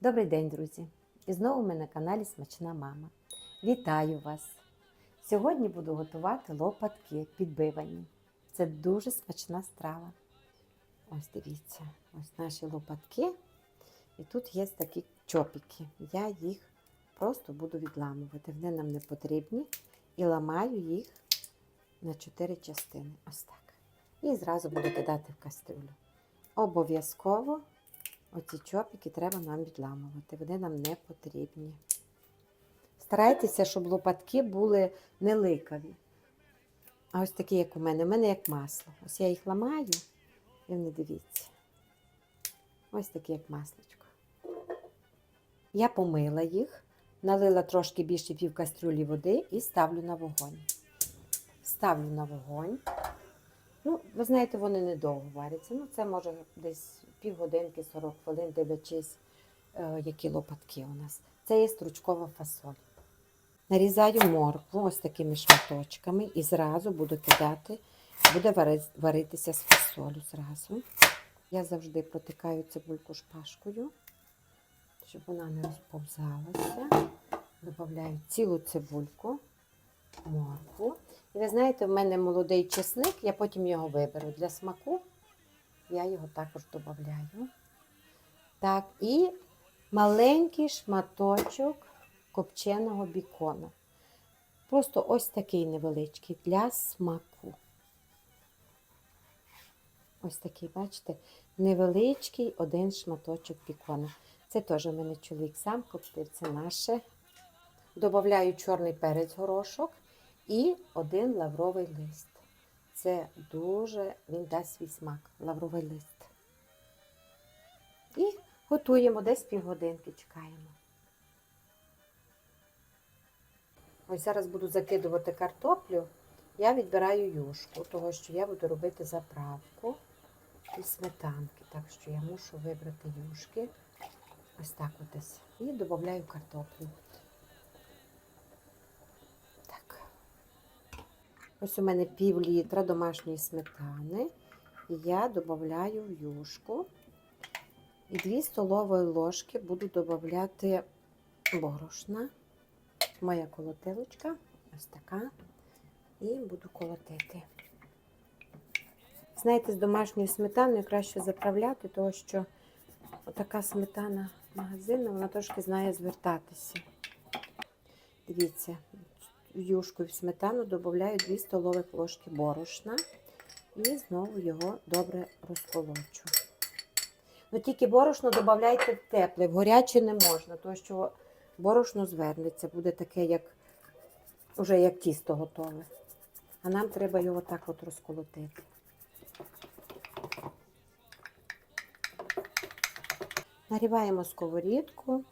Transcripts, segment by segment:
Добрий день, друзі! І знову ми на каналі Смачна Мама. Вітаю вас! Сьогодні буду готувати лопатки підбивані. Це дуже смачна страва. Ось дивіться, ось наші лопатки. І тут є такі чопіки. Я їх просто буду відламувати. Вони нам не потрібні. І ламаю їх на 4 частини. Ось так. І зразу буду кидати в кастрюлю. Обов'язково Оці чопики треба нам відламувати, вони нам не потрібні. Старайтеся, щоб лопатки були не ликаві. А ось такі, як у мене, у мене як масло. Ось я їх ламаю, і вони дивіться. Ось такі, як масличко. Я помила їх, налила трошки більше пів кастрюлі води і ставлю на вогонь. Ставлю на вогонь. Ну, ви знаєте, вони недовго варяться. Ну, це може десь півгодинки, 40 хвилин, дивлячись, е, які лопатки у нас. Це є стручкова фасоль. Нарізаю моркву ось такими шматочками і зразу буду кидати, буде варитися з фасолю зразу. Я завжди протикаю цибульку шпажкою, щоб вона не розповзалася. Добавляю цілу цибульку. Ви знаєте, в мене молодий чесник, я потім його виберу для смаку. Я його також додаю. Так, і маленький шматочок копченого бікона. Просто ось такий невеличкий для смаку. Ось такий, бачите, невеличкий один шматочок бікона. Це теж у мене чоловік сам коптив, це наше. Добавляю чорний перець горошок і один лавровий лист. Це дуже він дасть свій смак, лавровий лист. І готуємо десь півгодинки, чекаємо. Ось зараз буду закидувати картоплю. Я відбираю юшку, того що я буду робити заправку і сметанки. Так що я мушу вибрати юшки. Ось так от десь. І додаю картоплю. Ось у мене пів літра домашньої сметани. І я додаю юшку. І 2 столові ложки буду додати борошна. Моя колотилочка, ось така. І буду колотити. Знаєте, з домашньою сметаною краще заправляти, тому що така сметана магазинна, вона трошки знає звертатися. Дивіться, юшку і в сметану додаю 2 столових ложки борошна і знову його добре розколочу. Ну тільки борошно додавайте тепле, в гаряче не можна, тому що борошно звернеться, буде таке, як уже як тісто готове. А нам треба його так от розколотити. Наріваємо сковорідку,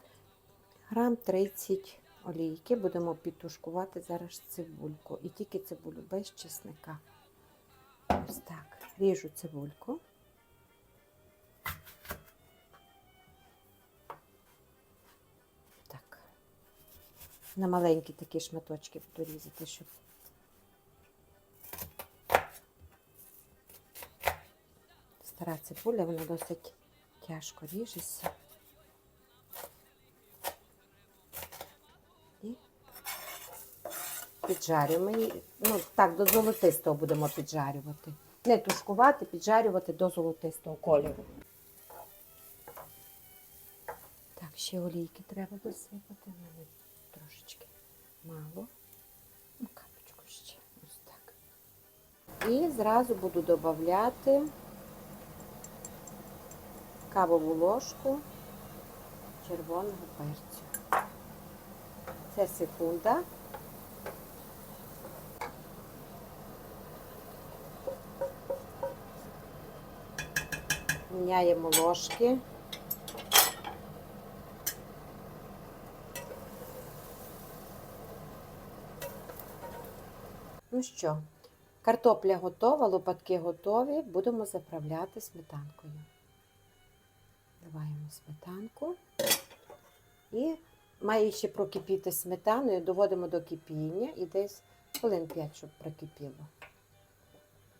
грам 30 олійки, будемо підтушкувати зараз цибульку. І тільки цибулю без чесника. Ось так. Ріжу цибульку. Так. На маленькі такі шматочки буду різати, щоб. Стара цибуля, вона досить тяжко ріжеться. Піджарюємо її. Ну, так, до золотистого будемо піджарювати. Не тушкувати, піджарювати до золотистого кольору. Так, ще олійки треба досипати. У мене трошечки мало. Ну, капочку ще. Ось так. І зразу буду додати кавову ложку червоного перцю. Це секунда. Міняємо ложки. Ну що, картопля готова, лопатки готові, будемо заправляти сметанкою. Вливаємо сметанку і має ще прокипіти сметаною, доводимо до кипіння і десь хвилин 5, щоб прокипіло.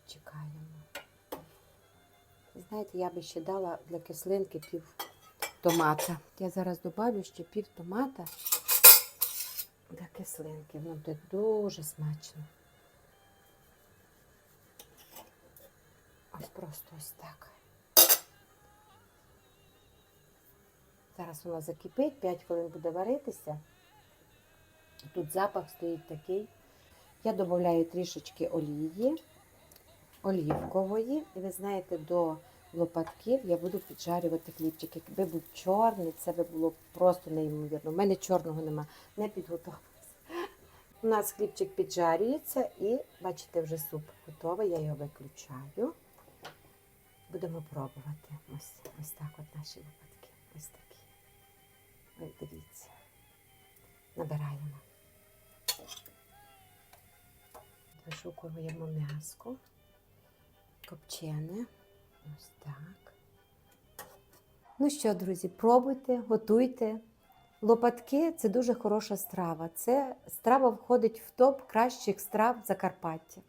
Чекаємо. Знаєте, я би ще дала для кислинки пів томата. Я зараз добавлю ще пів томата для кислинки. Воно буде дуже смачно. Ось просто ось так. Зараз воно закипить, 5 хвилин буде варитися. Тут запах стоїть такий. Я додаю трішечки олії, олівкової. І ви знаєте, до лопатків я буду піджарювати хлібчик. Якби був чорний, це би було просто неймовірно. У мене чорного нема, не підготувалася. У нас хлібчик піджарюється і, бачите, вже суп готовий, я його виключаю. Будемо пробувати. Ось, ось так от наші лопатки. Ось такі. Ось дивіться. Набираємо. Вишукуємо м'яско. Копчене. Ось так. Ну що, друзі, пробуйте, готуйте. Лопатки це дуже хороша страва. Це страва входить в топ кращих страв Закарпаття.